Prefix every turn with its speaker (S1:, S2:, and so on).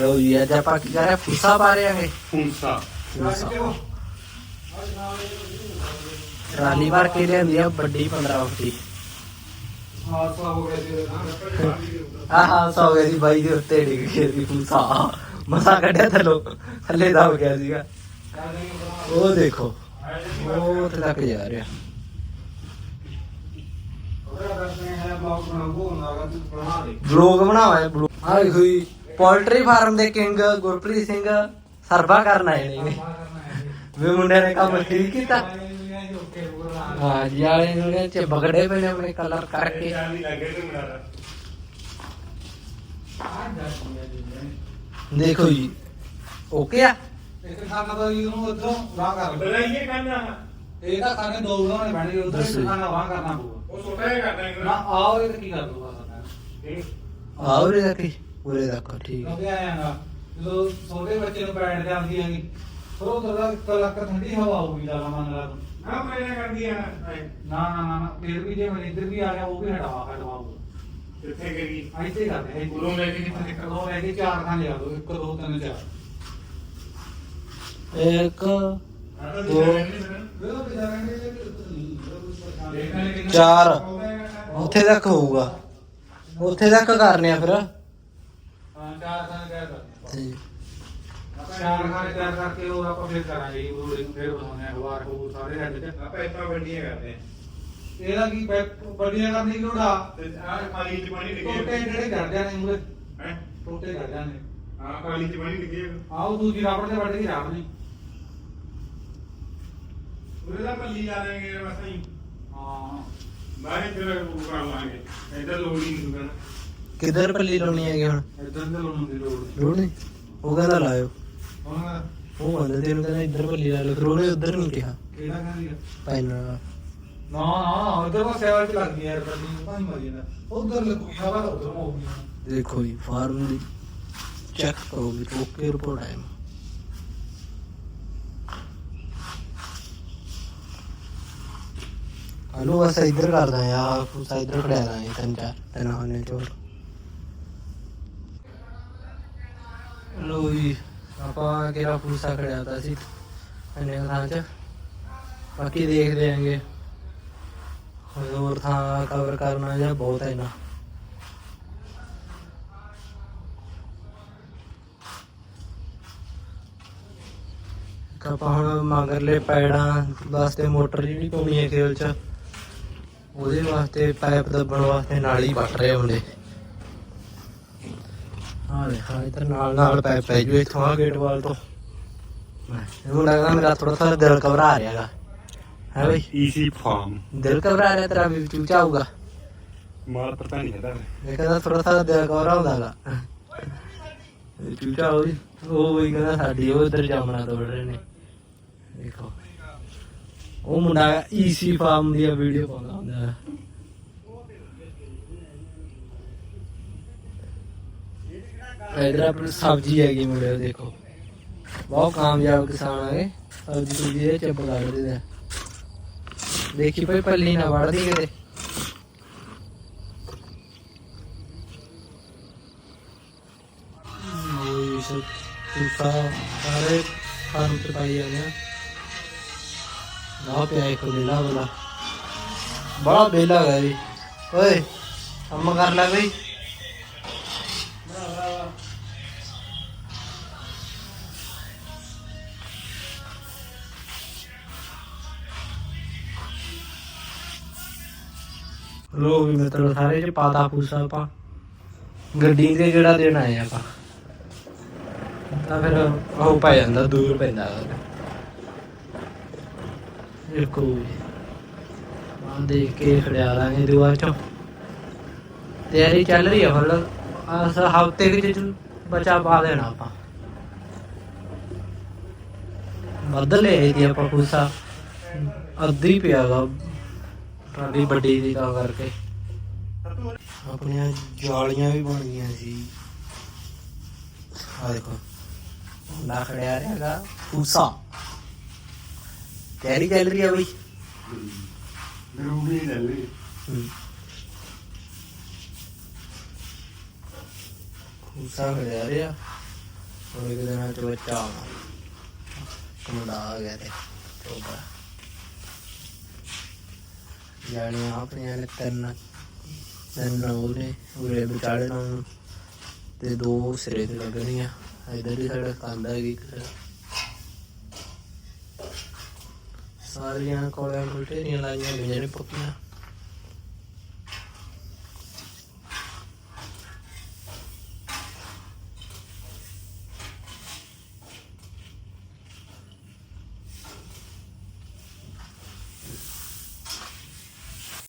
S1: ਲਓ ਜੀ ਅੱਜ ਆਪਾਂ ਕੀ ਕਰ ਰਹੇ ਫੁੱਸਾ ਪਾ ਰਹੇ ਆਂਗੇ
S2: ਫੂੰਸਾ
S1: ਟਰਾਲੀ ਭਰ ਕੇ ਲਿਆਂਦੀ ਆ ਵੱਡੀ 15 ਫੁੱਟੀ
S3: ਹਾਦਸਾ ਹੋ ਗਿਆ ਨਾਲ
S1: ਆਹ ਹਾਂ ਸੌ ਗਿਆ ਸੀ ਬਾਈ ਦੇ ਉੱਤੇ ਡਿੱਗ ਗਿਆ ਸੀ ਫੁੱਸਾ ਮਸਾ ਕੱਢਿਆ ਥੱਲੋਂ ਥੱਲੇ ਦਬ ਗਿਆ ਸੀਗਾ ਉਹ ਦੇਖੋ ਉਹ ਤੱਕ ਜਾ ਰਿਹਾ
S3: ਹੈ ਬਲੌਗ ਬਣਾਉਂਗੋ ਨਾ ਤੂੰ ਬਣਾ ਦੇ
S1: ਬਲੌਗ ਦੇਖੋ ਜੀ ਪੋਲਟਰੀ ਫਾਰਮ ਦੇ ਕਿੰਗ ਗੁਰਪ੍ਰੀਤ ਸਿੰਘ ਸਰਵਾ ਕਰਨ ਆਏ ਨੇ। ਵੀ ਮੁੰਡੇ ਨੇ ਕੰਮ ਠੀਕ ਕੀਤਾ। ਹਾਂ ਜੀ ਵਾਲੇ ਨੂੰ ਨੇ ਚ ਬਗੜੇ ਪਏ ਨੇ ਆਪਣੇ ਕਲਰ ਕਰਕੇ। ਦੇਖੋ ਜੀ ਓਕੇ ਆ?
S3: ਇੱਕ ਖਾਣਾ ਤਾਂ ਇਹਨੂੰ ਉਧਰੋਂ ਵਾਹ ਕਰ।
S2: ਬਲਾਈਏ ਕਰਨਾ
S3: ਇਹ ਤਾਂ ਖਾਣੇ ਦੋ ਬਣਾਉਣੇ ਪੈਣਗੇ ਉਧਰ ਖਾਣਾ ਵਾਹ ਕਰਨਾ ਪਊਗਾ।
S2: ਉਹ ਛੋਟਾ ਜਿਹਾ ਕਰ
S3: ਨਾ ਆਓ ਇਹ ਤਾਂ ਕੀ ਕਰ ਦੂਗਾ ਸਾਡਾ
S1: ਆ ਉਰੇ ਤੱਕ ਹੀ ਉਰੇ ਤੱਕ ਠੀਕ ਹੈ।
S3: ਕਿਉਂਕਿ ਆਇਆਗਾ ਜਦੋਂ ਛੋਟੇ ਬੱਚੇ ਨੂੰ ਬੈਠ ਜਾਂਦੀ ਹੈਗੀ ਫਿਰ ਉਹ ਥੋੜਾ ਕਲਕ ਠੰਡੀ ਹਵਾ ਆਊਗੀ ਲਾ ਮੰਨ ਲਾ ਤੂੰ।
S2: ਨਾ ਮੈਂ ਕਰਦੀ ਆ
S3: ਨਾ ਨਾ ਨਾ ਨਾ ਫਿਰ ਵੀ ਜੇ ਮੈਂ ਇੱਧਰ ਵੀ ਆ ਗਿਆ ਉਹ ਵੀ ਹਟਵਾ ਹਟਵਾਊਗਾ
S2: ਕਿੱਥੇ ਗਈ?
S3: ਐਸੇ ਕਰਦੇ ਹੈ
S2: ਉਰੋਂ ਲੈ ਕੇ ਕਿੱਥੇ?
S3: ਇੱਕ ਦੋ ਲੈ ਕੇ ਚਾਰ ਖਾਂ ਲਿਆ ਦੋ ਇੱਕ ਦੋ ਤਿੰਨ ਚਾਰ।
S1: ਇੱਕ
S3: ਕਿੰਨਾ
S1: ਚਾਰ। ਉੱਥੇ ਤੱਕ ਹੋਊਗਾ। ਉੱਥੇ ਤੱਕ ਕਰਨੇ ਆ ਫਿਰ।
S3: ਹਾਂ ਚਾਰ ਖਾਂ ਤਿਆਰ ਕਰ
S1: ਤੇ
S3: ਚਾਰ ਖਾਂ ਤਿਆਰ ਕਰਕੇ ਉਹ ਆਪਾਂ ਫਿਰ ਕਰਾਂਗੇ ਉਹ ਫਿਰ ਬਣਾਉਣੇ ਆ ਵਾਰ ਹੋ ਸਾਰੇ ਹੈਡ ਚ।
S2: ਆਪਾਂ ਇਤਾਂ ਵੱਡੀਆਂ ਕਰਦੇ ਆ।
S3: ਇਹਦਾ ਕੀ ਵੱਡੀਆਂ ਕਰਨੀ ਕਿ ਉਹਦਾ
S2: ਤੇ ਆ ਖਾਲੀ ਚ ਪਾਣੀ
S3: ਟੋਟੇ
S2: ਲਿਖਿਆ
S3: ਜਿਹੜੇ ਕਰਦੇ ਨੇ ਮੂਰੇ
S2: ਹੈ?
S3: ਟੋਟੇ ਕਰਦੇ ਨੇ।
S2: ਹਾਂ ਖਾਲੀ ਚ ਪਾਣੀ ਲਿਖਿਆ
S3: ਆਓ ਦੂਜੀ ਰਾਬੜ ਤੇ ਵੱਢ ਕੇ ਰਾਬ ਨਹੀਂ
S2: ਉਹਦੇ ਦਾ ਪੱਲੀ ਲਾ ਦੇਂਗੇ ਬਸ ਹੀ।
S3: ਹਾਂ।
S2: ਬਾਹਰ ਇੱਧਰ ਲੋੜ ਹੀ ਨਹੀਂ
S1: ਕਿੱਧਰ ਪੱਲੀ ਲਾਉਣੀ ਹੈਗੀ ਹੁਣ?
S3: ਇਦਾਂ ਦੇ ਲੋਣ ਦੀ ਲੋੜ
S1: ਲੋੜ ਨਹੀਂ? ਉਹ ਕਹਿੰਦਾ ਲਾਇਓ।
S3: ਹੁਣ
S1: ਉਹ ਕਹਿੰਦਾ ਤੈਨੂੰ ਕਹਿੰਦਾ ਇੱਧਰ ਪੱਲੀ ਲਾ ਲਓ। ਫਿਰ ਉਹਨੇ ਉੱਧਰ ਨਹੀਂ ਕਿਹਾ।
S3: ਕਿਹੜਾ ਖਾਂਦੀ ਆ
S1: ਪੈਨ
S3: ਨਾ ਨਾ ਉਧਰ ਬਸ ਸੇਵਾ ਚ ਲੱਗਦੀ ਯਾਰ ਕੱਢੀ ਭਾਈ ਮਰੀ ਜਾਂਦਾ। ਉਧਰ ਲੱਗੂਗੀ ਹਵਾ ਤਾਂ ਉਧਰ ਹੋਊਗੀ
S1: ਦੇਖੋ ਜੀ ਫਾਰਮ ਦੀ ਚੈੱਕ ਕਰੋ ਵੀ ਓਕੇ ਰਿਪੋਰਟ ਆਇਆ ਹਲੋ ਬਸ ਇੱਧਰ ਕਰਦਾ ਆ ਫੂਸਾ ਇੱਧਰ ਖੜਿਆ ਦਾਂਗੇ ਤਿੰਨ ਚਾਰ ਤਿੰਨ ਹੋਣੇ ਚੋਰ ਲੋ ਜੀ ਆਪਾਂ ਕਿਹੜਾ ਫੂਸਾ ਖੜਿਆ ਤਾ ਸੀ ਇਹਨੇ ਥਾਂ ਚ ਬਾਕੀ ਦੇਖਦੇ ਆਂਗੇ ਹੋਰ ਥਾਂ ਕਵਰ ਕਰਨਾ ਜਾਂ ਬਹੁਤ ਹੈ ਨਾ ਇੱਕ ਆਪਾਂ ਹੁਣ ਮਗਰਲੇ ਪੈੜਾਂ ਵਾਸਤੇ ਮੋਟਰ ਜਿਹੜੀ ਪਾਉਣੀ ਹੈ ਖੇਲ ਚ ਉਹਦੇ ਵਾਸਤੇ ਪਾਈਪ ਦੱਬਣ ਵਾਸਤੇ ਨਾਲੀ ਵੱਟ ਰਹੇ ਹੁੰਦੇ। ਹਾਂ ਦੇਖਾ ਇਧਰ ਨਾਲ ਨਾਲ ਪਾਈਪ ਪੈ ਜੂ ਇੱਥੋਂ ਆ ਗੇਟ ਵਾਲ ਤੋਂ। ਮੈਨੂੰ ਲੱਗਦਾ ਮੇਰਾ ਥੋੜਾ ਥੋੜਾ ਦਿਲ ਘਬਰਾ ਰਿਹਾਗਾ ਹੈ ਬਈ?
S2: ਈਸੀ ਫਾਰਮ
S1: ਦਿਲ ਘਬਰਾ ਰਿਹਾ ਤੇਰਾ ਵੀ ਚੂਚਾ ਆਊਗਾ
S2: ਮਾਲ ਪਤਾ ਨਹੀਂ ਹੈਦਾ
S1: ਮੈਂ ਕਹਿੰਦਾ ਥੋੜਾ ਥੋੜਾ ਦਿਲ ਘਬਰਾ ਹੁੰਦਾਗਾ ਚੂਚਾ ਹੋਈ ਉਹ ਵੀ ਕਹਿੰਦਾ ਸਾਡੀ ਉਹ ਇਧਰ ਜਾਮਣਾ ਤੋੜ ਰਹੇ ਨੇ। ਦੇਖੋ। ਉਹ ਮੁੰਡਾ ਈਸੀ ਫਾਰਮ ਦੀ ਵੀਡੀਓ ਪਾਉਂਦਾ ਹੁੰਦਾ। ਇਧਰ ਆਪਣੀ ਸਬਜ਼ੀ ਹੈਗੀ ਮੁੰਡੇ ਦੇਖੋ। ਬਹੁਤ ਕਾਮਯਾਬ ਕਿਸਾਨ ਹੈਗੇ ਸਬਜ਼ੀ ਸੁਬਜ਼ੀ ਦੇ ਚੱਪ ਕੱਢਦੇ ਨੇ। ਦੇਖੀ ਭਾਈ ਪੱਲੀ ਨਾ ਵੜਦੀ ਕਿਤੇ। ਸਾਰੇ ਫਾਰਮ ਤੇ ਪਾਈ ਜਾਂਦੇ ਆ। ਨਾ ਪਿਆ ਇੱਕ ਬੇਲਾ ਵਾਲਾ ਬੜਾ ਬੇਲਾ ਹੈ ਜੀ। ਓਏ, ਕੰਮ ਕਰ ਲੈ ਬਈ। ਲੋ ਵੀ ਮਿੱਤਰੋ, ਸਾਰੇ ਚ ਪਾਤਾ ਪੂਸਾ ਆਪਾਂ। ਗੱਡੀ ਤੇ ਕਿਹੜਾ ਦੇਣ ਆਏ ਆਪਾਂ। ਤਾਂ ਫਿਰ ਉਹ ਪੈ ਜਾਂਦਾ, ਦੂਰ ਪੈਂਦਾ। ਦੇਖੋ ਆਂ ਦੇਖ ਕੇ ਖੜਿਆ ਲਾਂਗੇ ਦੁਆ ਚੋਂ। ਤਿਆਰੀ ਚੱਲ ਰਹੀ ਆ ਫਿਰ ਅਸ ਹਫ਼ਤੇ ਵਿੱਚ ਬਚਾ ਪਾ ਦੇਣਾ ਆਪਾਂ। ਬਦਲੇ ਇਹਦੀ ਆਪਾਂ ਪੂਸਾ। ਅੱਧੀ ਪਿਆਗਾ ਟਰਾਲੀ ਵੱਡੀ ਦੀ ਤਾਂ ਕਰਕੇ। ਆਪਣੀਆਂ ਜਾਲੀਆਂ ਵੀ ਬਣ ਗਈਆਂ ਸੀ ਆ ਦੇਖੋ, ਮੁੰਡਾ ਖੜਿਆ ਰਹੇਗਾ, ਪੂਸਾ। ਤਿਆਰੀ ਚੱਲ ਰਹੀ ਆ ਬਈ
S2: ਜ਼ਰੂਰੀ ਲੈ ਲਈ।
S1: ਉਸਾ ਰਿਹਾ ਹੁਣ ਇੱਕ ਦਿਨਾਂ ਚ ਬੱਚਾ ਆਉਣਾ ਆ ਗਿਆ ਤੇ ਚੋਬਾ ਜਾਣੀਆਂ ਆਪਣੀਆਂ ਨੇ ਤਿੰਨ ਤਿੰਨ ਉਰੇ ਉਰੇ ਵਿਚਾਲੇ ਨੂੰ ਤੇ ਦੋ ਸਿਰੇ ਤੇ ਲੱਗਣੀਆਂ ਇਧਰ ਹੀ ਸਾਡਾ ਹੈਗੀ ਇੱਕ ਸਾਰੀਆਂ ਕੋਲਿਆਂ ਕੋਲ ਢੇਰੀਆਂ ਲਾਈਆਂ ਗਈਆਂ ਨੇ ਪੱਕੀਆਂ